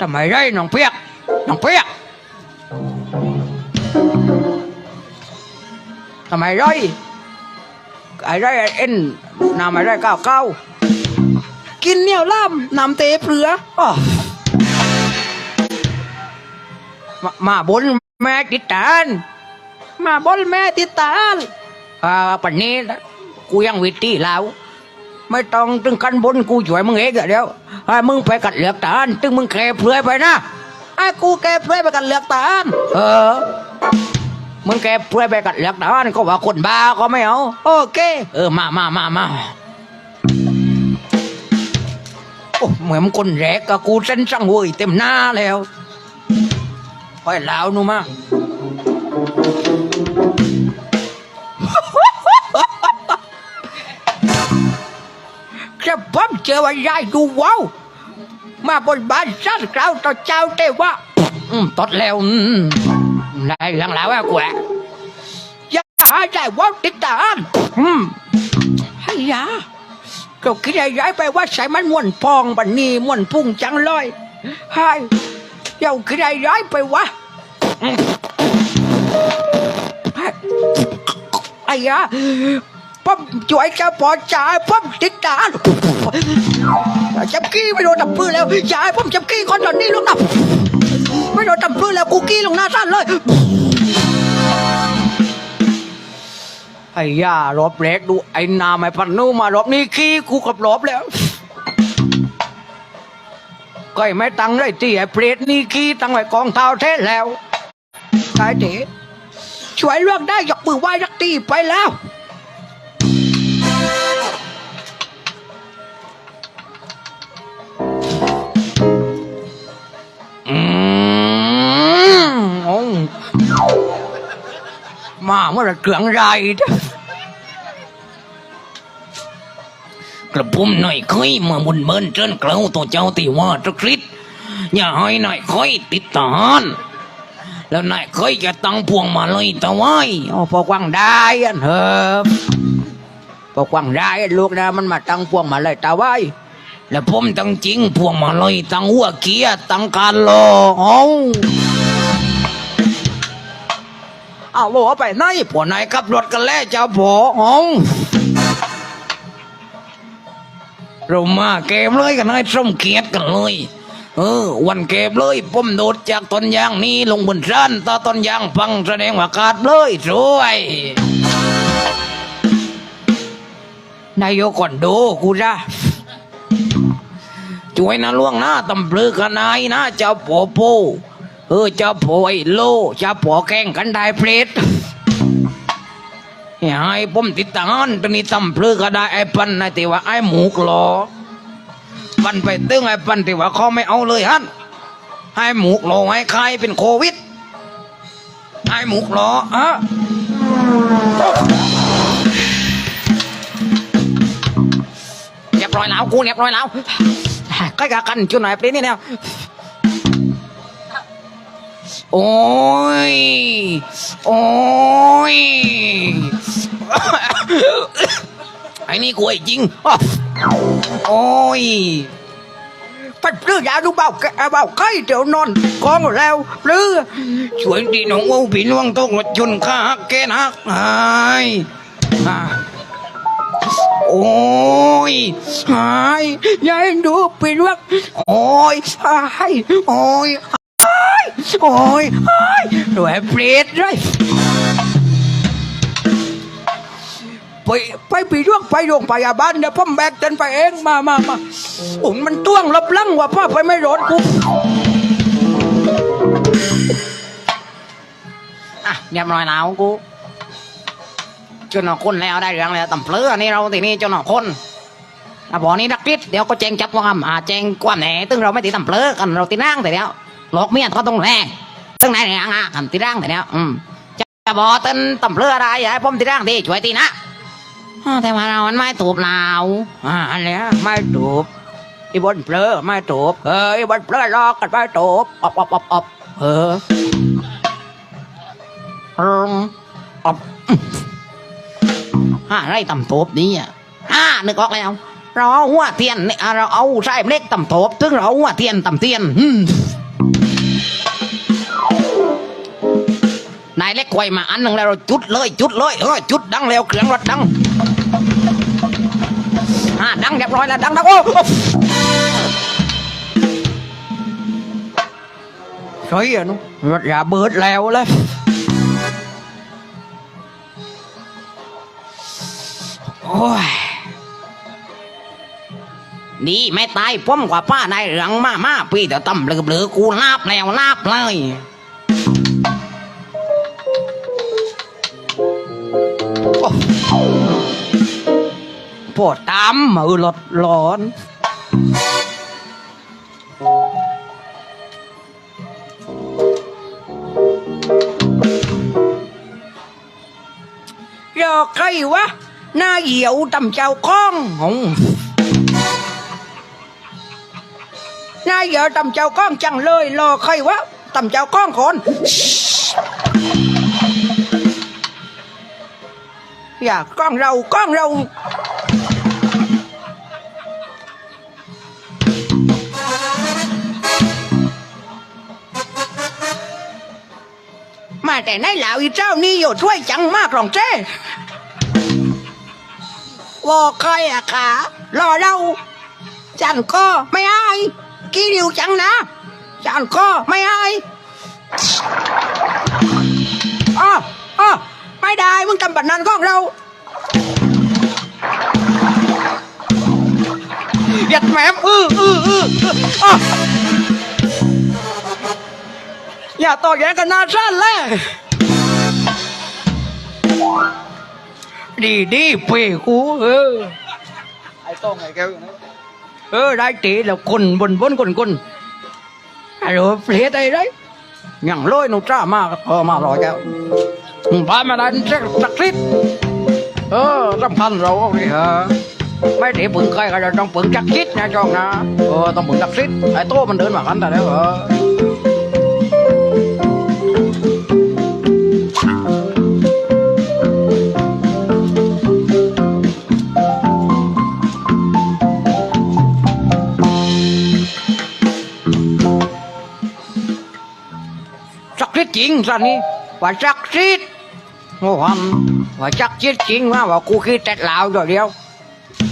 ทำไมไรน้องเปียกน้องเปียกทำไมไรไอ้ไรเอ็นนำไอ้ไรก้าวก้ากินเหนียวล่ำนำเตะเปลืออมามาบนแม่ติดตานมาบนแม่ติดตานอ่าปันนี้กูยังวิตีแล้ว ไม่ต้องถึงขั้นบนกูช่วยมึงเองอะเดี๋ยวให้มึงไปกัดเหลือกตาลตึงมึงแก่เพลอยไปนะไอ้กูแก่เพลอยไปกัดเหลือกตาลเออมึงแก่เพลอยไปกัดเหลือกตาลก็ว่าคนบ้าก็ไม่เอาโอเค เออมามามามาโอ้เหมือนคนแรกกับกูเส้นสังเวยเต็มหน้าแล้วคอยลาวนูมา จะพบเจอว่ายายดูว้าวมาบนบ้านสัตว์กล่าวต่อเจ้าเทว่าอืมตดแล้วอืมได้หลังแล้วอะกูอะอย่าหาใจว้าติดตามอืมให้ยาก็คิดให้ย้ายไปว่าใส่มันม่วนพองบันนี้ม่วนพุ่งจังเลยให้เจ้าคิดให้ย้ายไปวะอืมให้ไอ้ยา ผมช่วยจะพอจ่ายผมติดตาจับกี้ไม่โดนตับปืนแล้วอย่าให้ผมจับกี้ก่อนตอนนี้ลูกนะไม่โดนตับปืนแล้วกูกี้ลงหน้าสั้นเลยไอ้ย่ารบเล็กดูไอ้นาไม่พันนูมารบนี้ขี้กูกับรบแล้วก็ไม่ตังเลยที่ไอ้เปรตนี่ขี้ตังไว้กองเท้าเทศแล้วใช่เด็ช่วยเลือกได้ยกมือไหว้ยักตีไปแล้ว เมื่อไรเกลืองไรเด้อกระพุ่มหน่อยเคยมาบุญเมินเจินเกล้าตัวเจ้าตีว่าทุกคริสอย่าให้หนายเคยติดตานแล้วนายเคยจะตั้งพวงมาเลยตะไว้อ๋อพอกวางได้อันเถอะพอกวางได้ลูกนะมันมาตั้งพวงมาเลยตะไว้แล้วผมตั้งจริงพวงมาเลยตั้งหัวเกียตั้งการรอเอา เอาโลไปไหนผัวนายขับรถกันแล้วเจ้าผัวเอาเรามาเกมเลยกันนายสมเกียรติกันเลยเออวันเก็บเลยผมโดดจากต้นยางนี้ลงบน山ตาต้นยางพังแสดงว่าขาดเลยสวยนายกก่อนดูกูจ้าช่วยนะล่วงหน้าตำปลือกนายนะเจ้าผัวโพ เออจ้าผัวไอ้โลจ้าผัวแข่งกันได้เพลดให้ผมติดตามตอนนี้ตำปลือก็ได้ไอ้ปันนะที่ว่าไอ้หมูกลอปันไปตึงไอ้ปันที่ว่าเขาไม่เอาเลยฮันให้หมูกหลอให้ใครเป็นโควิดไอ้หมูกลออะเรียบร้อยแล้วกูเรียบร้อยแล้วใก็กกันจุดไหนปรีนี่เนี่ย โอ้ย โอ้ย ไอ้นี่กูไอ้จริง โอ้ยปัดปลื้อยาดูเบาแกเบาไข้เดี๋ยวนอนกองแล้วปลื้อช่วยดีน้องว่าพี่น้องต้องรถยนต์ข้าหักแกนักไอ้โอ้ยหายยายดูเป็นว่าโอ้ยหายโอ้ย หายโอ้ยหายด้วยเปรตเลยไปไปไปร่วงไปโรงพยาบาลเดี๋ยวพ่อแบกเดินไปเองมามามาอุ่นมันต้วงรับลังว่าพ่อไปไม่รอดกูอะเรียบร้อยแล้วกูจนเอคนแล้วได้เรื่องแล้วตำเพลือนี่เราทีนี้จนเอคนอะบอกนี้นักพิษเดี๋ยวก็แจ้งจับความอ่าแจ้งความแหนตึงเราไม่ตีตำเพลือกันเราตีนั่งแต่เดียว หลอกเมียเขาต้องแรงตึงไหนเนี่ยอะกันตีนั่งแต่เดียอืมจะบอกตึนตำเลืออะไรอย่าให้ผมตีนั่งทีช่วยตีนะอ้าวแต่ว่าเรามันไม่ถูกเราอ่าอันเนี้ไม่ถูกอีบนเพลือไม่ถูกเอออีบนเพลือลอกกันไม่ถูกอบอบอบอบเอออืมอบห้าไร่ต่ำโตบนี้อะห้านึกออกแล้ว เราเอาหัวเทียนเนี่ยเราเอาใส่เล็กต่ำโถบถึงเราเอาหัวเทียนต่ำเทียนอืม นายเล็กควยมาอันหนึ่งแล้วเราจุดเลย จุดเลยเออจุดดังเร็วเครื่องรถดังอ่าดังเรียบร้อยแล้วดังดังโอ้โอ้ใช่อะนุรถอย่าเบิดแล้วเลยโอ้ย นี่ไม่ตายป้อมกว่าป้านายเหลืองมามาพี่เดี๋ยวตำเบลือเลือกูลาบแล้วลาบเลยปวดตามมือหลดร้อนรอใครวะหน้าเหี่ยวตำเจ้าข้องหง หน้าเหี่ยวตำเจ้าข้องจังเลยรอใครวะตำเจ้าข้องคนอย่าก้องเราก้องเรามาแต่ไหนเหล่าอีเจ้านี่อยู่ช่วยจังมากหรองเจ้วอใครอะขารอเรา จันก็ไม่อาย กี่ริวจังนะจันก็ไม่อายอ๋ออ๋อไม่ได้มึงทำแบบนั้นของเราหยัด เออไอ้ต้องไอ้แก้วอยู่นะเออได้ตีแล้วคนบนบนคนคนไอ้โหเพลียนไอ้ไรอย่างลอยหนูจ้ามากเออมาลอยแก้วพามาได้สักสักทิศเออสำคัญเราเอาดิฮะไม่ได้ปึงใครก็จะต้องปึงจักจิดนะจองนะเออต้องปึงจักจิดไอ้โต้มันเดินมาขันแต่แล้วเออ จริงสันนี่ว่าศักดิ์สิทธิ์โอ้ฮันว่าศักดิ์สิทธิ์จริงว่าว่ากูคิดแต่ลาวเดียวเดียว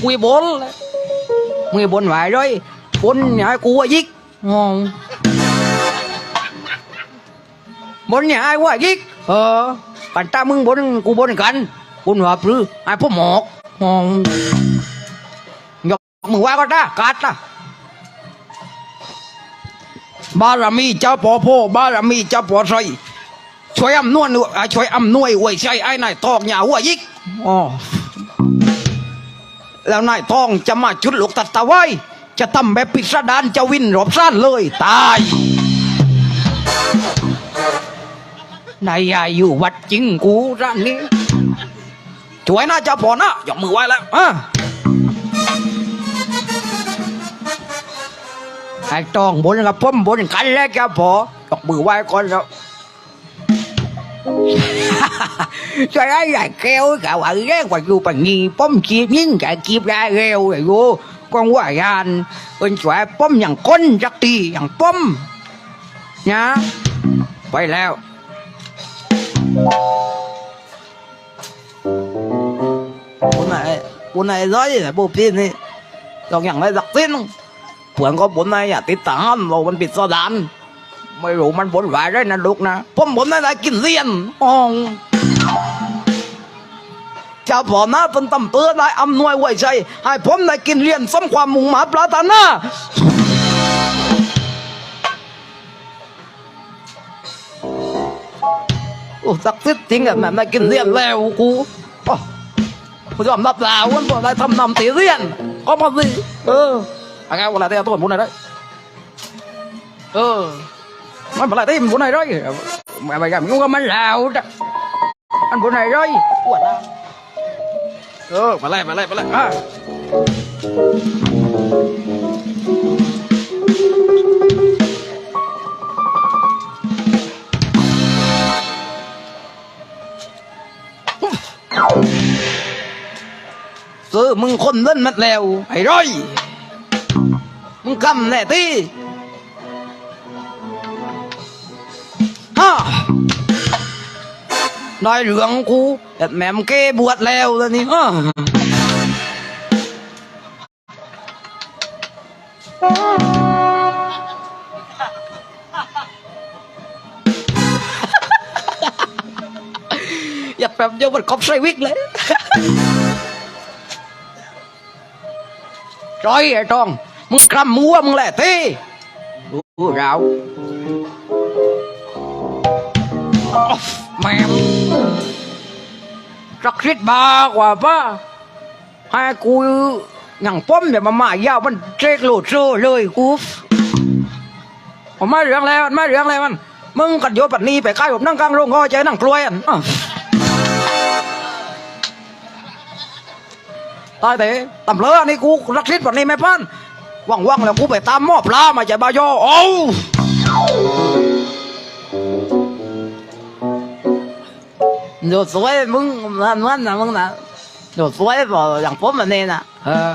กูบนเลยมึงบนไหวด้วยบนอย่าให้กูว่ายิกงงบนอย่าให้ว่ายิกเออปันตามึงบนกูบนกันบนว่าปรือไอ้พวกหมอกงงยกมือไหว้ก็ได้กัดละ บารมีเจ้าปอโพบารมีเจ้าปอไซช่วยอำนวยอ่ช่วยอำนวยอวยใจไอ้นายทองอย่าหัวยิกอ๋อแล้วนายทองจะมาจุดลูกตัดตะไว้ จะทำแบบปิสดารจะวินรอบซ่านเลย ตายนายยายอยู่วัดจริงกูร้านนี้ช่วยนะเจ้าปอนะยกมือไว้แล้วอะ ไอ้ต้องบนกับผมบนกันแล้วครับพอยกมือไหว้ก่อนครับจะได้ใหญ่เกลียวกับไอ้เรื่องว่าอยู่ปังงี้อมจีบยิ่งแกจีบได้เร็วอยู่กองว่ายานเป็นสวยปมอย่างคนจักตีอย่างป้อมนะไปแล้วปุ่นไหนปุ่นไหนร้อยแต่ปุ่นพนี่ดอกอย่างไรดอกเส้น ผื่อนก็บนนายอย่าติดตามเรามันปิดโซดานไม่รู้มันบนไหวได้นะลูกนะผมบนนายได้กินเลียนอ๋องเจ้าพ่อนะเป็นตำเปื้อได้อำนวยไว้ใจให้ผมได้กินเลียนสมความมุ่งหมายปรารถนาโอ้ศักสิทธิ์จริงอะแม่ได้กินเลียนแล้วกูโอ้กูยอมรับแล้ววันบ่ได้ทำนำตีเลียนก็มาสิเออ anh em còn lại đây tôi còn muốn này đấy ừ mà lại đây muốn này đấy mẹ mày cảm không có mắt lào anh muốn này đấy của nào ừ phải lại phải lại phải lại à อมึงคนเล่น มึงกำแน่ที่ฮ่าได้เหลืองกูแต่แม่มเก้บวชแล้วแล้วนี่อ้าอย่าแบบเดียวมันครบใส่วิกเลยร้อยไอ้ทอง มึงกำมัวมึงแหละที่ดูเราอ๊อฟแม่มรักชิดบากว่าป้าให้กูอย่างป้อมเดี๋ยวมาหมายาวมันเจ๊กโหลดโซ่เลยกูผมไม่เรื่องแล้วมันไม่เรื่องแล้วมัน มึงกัดโยปัดนี้ไปใกล้ผมนั่งกลางโรงก็เจอนั่งกล้วยอันอ้าวตายเตะตำเลอนี่กูรักชิดปัดนี้ไม่พัน ว่างๆแล้วกูไปตามหม้อปลามาจากบายอโอ้โดดสวยมึงนั่นนั่นนะมึงนะโดดสวยบอกอย่างผมแบบนี้นะเออ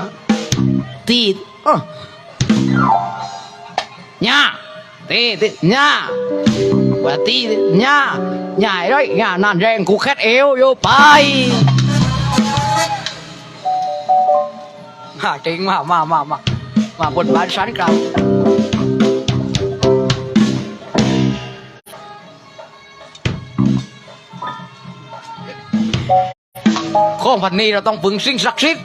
ตีเออเนี่ยตีตีเนี่ยว่าตีเนี่ยใหญ่เลยเนี่ยนั่นแรงกูแค่เอวโยไปมาจริงมามามามา มาบนบ้านฉันครับข้องพันนี้เราต้องปึงสิ่งศักดิ์สิทธิ์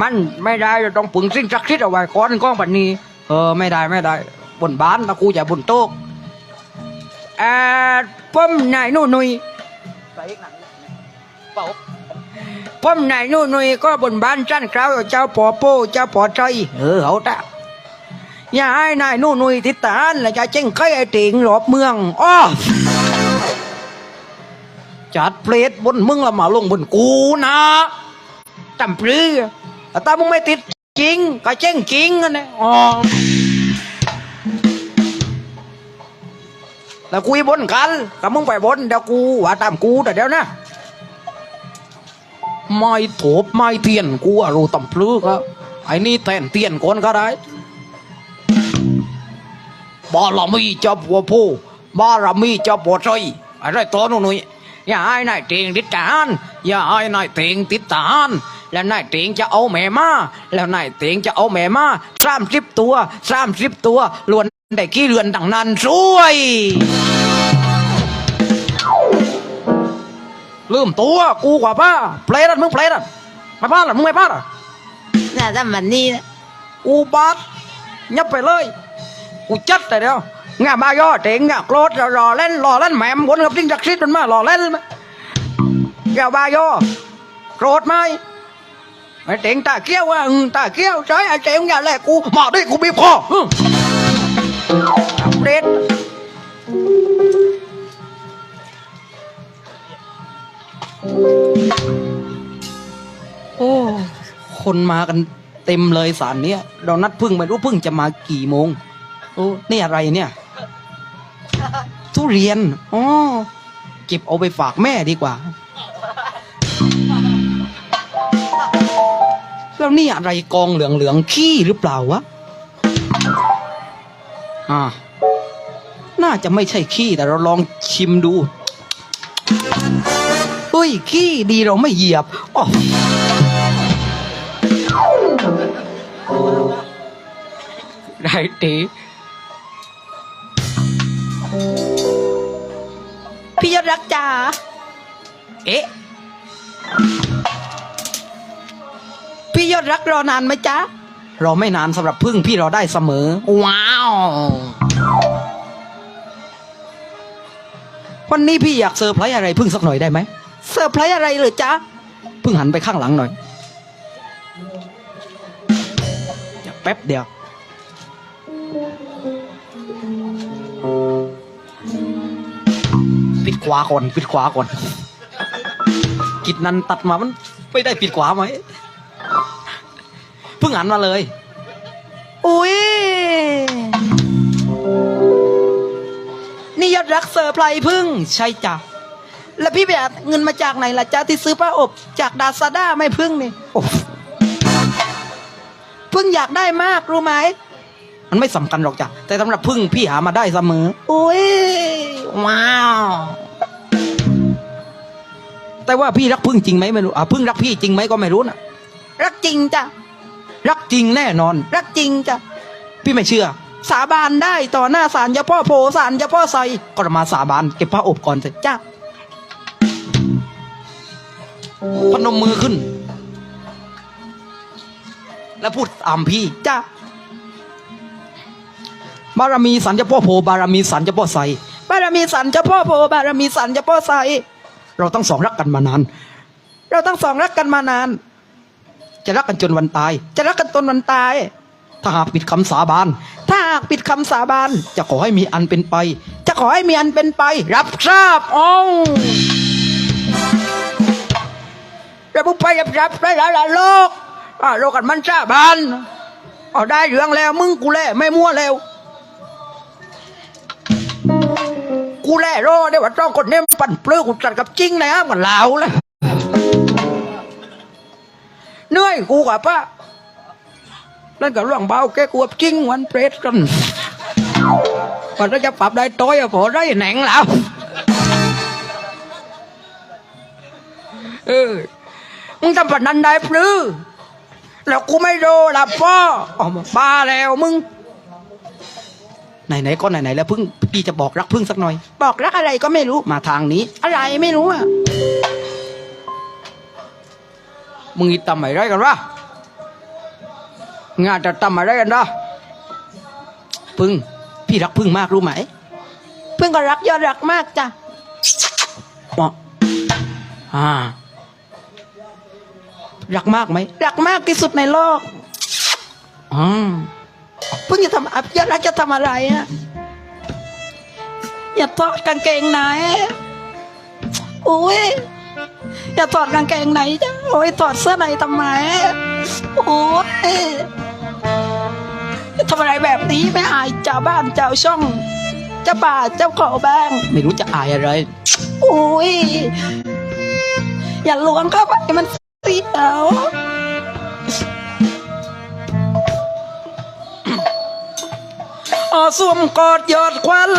มันไม่ได้เราต้องปึงสิ่งศักดิ์สิทธิ์เอาไว้ก่อนข้องพันนี้ เออไม่ได้ไม่ได้บนบ้านตะกูจะบนโต๊ะเอ่อป้อมนายนู่นนุยเป่าผมนายนู่นนี่ก็บนบ้านจันเจ้าเจ้าปอโป้เจ้าปอใจเออเขาตะ อย่าให้นายนู่นนี่ทิตานแล้วจะเจ้งไข่ไอ้ติงรอบเมืองอ้อจัดเพลทบนมึงละมาลงบนกูนะจำปรือแต่ถ้ามึงไม่ติดจริงก็เจ้งจริงกันนะอ๋อแล้วคุยบนกันถ้ามึงไปบนเดี๋ยวกูว่าตามกูแต่เดี๋ยวนะไม่โถบไม่เตียนกูอะรู้ตำพลึกอะไอ้นี่แทนเตียนคนก็ได้ บารมีเจับหัวผู้บารมีเจับหัวใจอะไรตัวนู่นนี่อย่าให้นายเตียงติดทหารอย่าให้นายเตียงติดทหารแล้วนายเตียงจะเอาแม่มาแล้วนายเตียงจะเอาแม่มาสามสิบตัวสามสิบตัวล้วนได้กี่เรือนดังนั้นสวยลืมตัวกูกว่าป้าเพลดันมึงเพลดันไม่พลาดหรอมึงไม่พลาดหรอน่าจะแบบนี้นะกูบาดยับไปเลย กูจัดแต่เดียวงามายอเจ๋งงาโกรธรอเล่นรอเล่นแหมมวนกับจริงจักซิดมันมารอเล่นไหมอย่าบายอโกรธไหมไอ้เจ๋งตาเกี้ยวอะตาเกี้ยวใช่ไอ้เจ๋งอย่าแลกกูหมาดิกูบีบคอเด็ดโอ้คนมากันเต็มเลยสารเนี้ยเรานัดพึ่งไม่รู้พึ่งจะมากี่โมง โอ้นี่อะไรเนี่ย ทุเรียนอ๋อเก็บเอาไปฝากแม่ดีกว่า แล้วนี่อะไรกองเหลืองเหลืองๆขี้หรือเปล่าวะอ่าน่าจะไม่ใช่ขี้แต่เราลองชิมดูเฮ้ยขี้ดีเราไม่เหยียบอ๋อได้ตี พี่ยศรักจ๋า เอ๊ะ พี่ยศรักรอนานไหมจ๊ะ รอไม่นานสำหรับพึ่งพี่รอได้เสมอ ว้าว วันนี้พี่อยากเซอร์ไพรส์อะไรพึ่งสักหน่อยได้ไหมเซอร์ไพรส์อะไรเลยจ๊ะ พึ่งหันไปข้างหลังหน่อยเดี๋ยวแป๊บเดียว ขวาก่อนปิดขวาก่อน กิจนันตัดมามันไม่ได้ปิดขวาไหมเพิ่งหันมาเลย อุ้ยนี่ยอดรักเซอร์ไพรส์พึ่งใช่จ้ะแล้วพี่แบบเงินมาจากไหนล่ะจ้าที่ซื้อผ้าอบ จากดาซาด้าไม่พึ่งนี่โอ้พึ่งอยากได้มากรู้ไหมมันไม่สำคัญหรอกจ้ะแต่สำหรับพึ่งพี่หามาได้เสมอ โอ้ย ว้าว แต่ว่าพี่รักพึ่งจริงไหมไม่รู้อะพึ่งรักพี่จริงไหมก็ไม่รู้นะรักจริงจ้ะรักจริงแน่นอน รักจริงจ้ะพี่ไม่เชื่อ สาบานได้ต่อหน้าศาลเจ้าพ่อโพศาลเจ้าพ่อไซก็มาสาบานเก็บผ้าอบก่อนสิจ้ะพนมมือขึ้น แล้วพูดตามพี่จ้ะบารมีสันเจ้าพ่อโพบารมีสันเจ้าพ่อไซบารมีสันเจ้าพ่อโพบารมีสันเจ้าพ่อไซ เราทั้งสองรักกันมานาน เราทั้งสองรักกันมานาน จะรักกันจนวันตาย จะรักกันตนวันตาย ถ้าหากปิดคำสาบาน ถ้าหากปิดคำสาบาน จะขอให้มีอันเป็นไป จะขอให้มีอันเป็นไป รับทราบอองราผู้ไปรับรับได้หลายหลายโลกอ่าโลกกันมันสาบานเอได้เรื่องแล้วมึงกูแล่ไม่มั่วแล้ว กูแล่รอได้ว่าต้องคนเนี้ยปั่นเปลือกกูจัดกับจริงนะมันเหลาเลยเหนื่อยกูกว่าป้าเล่นกับร่องเบาแกกูกับจริงวันเปรตกันมันก็จะปรับได้ต้อยอะพอได้แหน่งแล้วเออมึงทำแบบนั้นได้ปรือแล้วกูไม่โดนละพ่อออกมาบ้าแล้วมึง ไหนๆก็ไหนๆแล้วพึ่งพี่จะบอกรักพึ่งสักหน่อย บอกรักอะไรก็ไม่รู้มาทางนี้ อะไรไม่รู้อะมึงอีทำอะไรกันวะงานจะทำอะไรกันนะพึ่ง พี่รักพึ่งมากรู้ไหมเพื่อนก็รักยอดรักมากจ้ะอ๋ออ่ารักมากไหมรักมากที่สุดในโลกอืม เพิ่งจะทำอะยอดรักจะทำอะไรอะอย่าถอดกางเกงในโอ้ยอย่าถอดกางเกงในจ้ะโอ้ยถอดเสื้อในทำไมโอ้ยทำอะไรแบบนี้ไม่อายเจ้าบ้านเจ้าช่องเจ้าป่าเจ้าเขาบ้าง ไม่รู้จะอายอะไรโอ้ยอย่าลวงเข้าไปมันเสียว อ๋อสวมกอดยอดควัน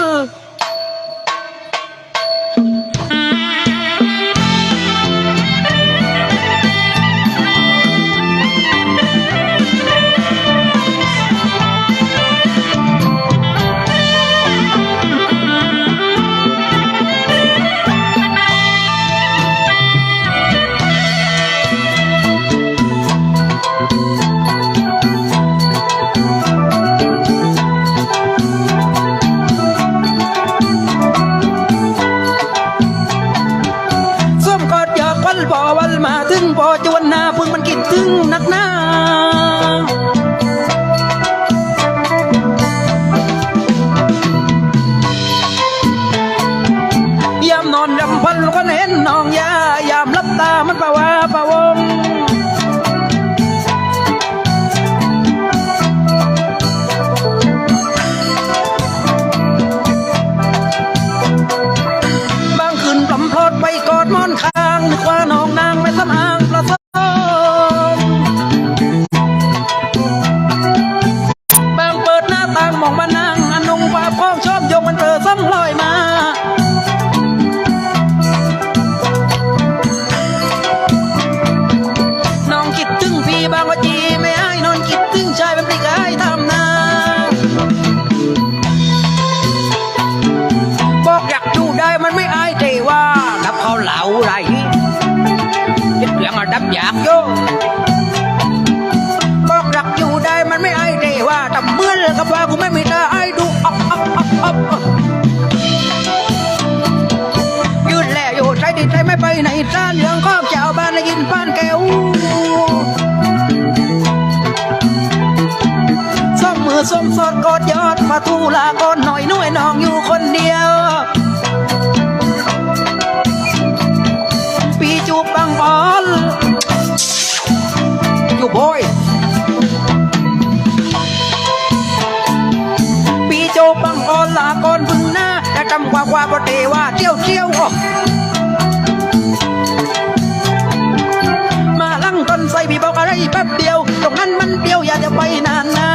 มาลังต้นไทรพี่บอกอะไรแป๊บเดียว ตรงนั้นมันเปรี้ยวอย่าเดี๋ยวไปนานนะ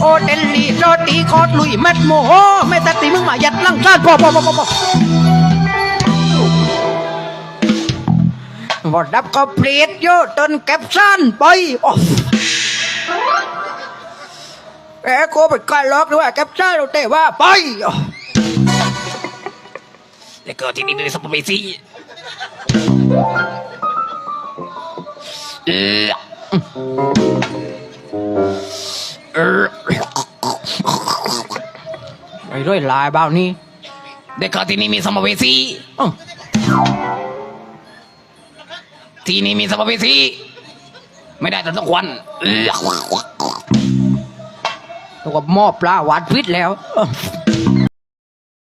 โอเดลลีโรตีคอดลุยแมดโมโหไม่ตัดตีมึงมายัดลังซานพอพอพอพอพอวอดับก็เปรียดโยต้นแก็บซ่นไปโอ้ แกโกไปกายล็อกด้วยแก็บซ่านเราเตะว่าไป แล้วก็ที่นี่มีสัมภเวสีเออเออไอ้ด้วยลายบ้านี่เด็กก็ที่นี่มีสัมภเวสีเอ้าที่นี่มีสัมภเวสีไม่ได้แต่ทุกวันเออ แล้วกับหม้อปลาหวานพิษแล้ว